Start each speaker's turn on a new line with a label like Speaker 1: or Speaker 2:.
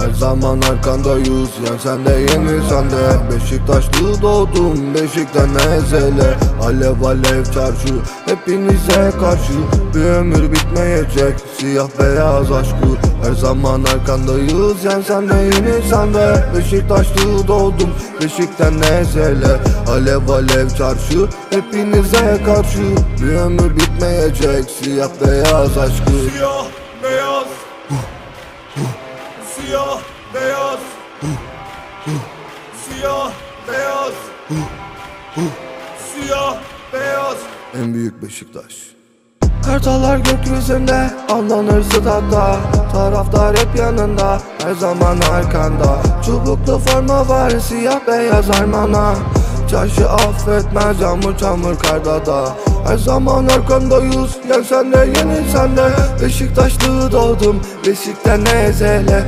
Speaker 1: Her zaman arkandayız Yen sen de yeni sen de. Beşiktaşlı doğdum Beşikten ezele Alev alev çarşı Hepinize karşı. Bir ömür bitmeyecek Siyah beyaz aşkı. Her zaman arkandayız Yen sen de yeni sen de. Beşiktaşlı doğdum Beşikten ezele Alev alev çarşı Hepinize karşı. Bir ömür bitmeyecek Siyah beyaz aşkı.
Speaker 2: Siyah beyaz Siyah beyaz. Siyah beyaz. Siyah beyaz.
Speaker 1: En büyük Beşiktaş. Kartallar gökyüzünde Anlanır statta Taraftar hep yanında Her zaman arkanda. Çubuklu forma var Siyah beyaz armana. Çarşı affetmez Yağmur çamur karda da Her zaman arkandayız Yen sen de yeni sen de. Beşiktaşlı doğdum Beşikten ezele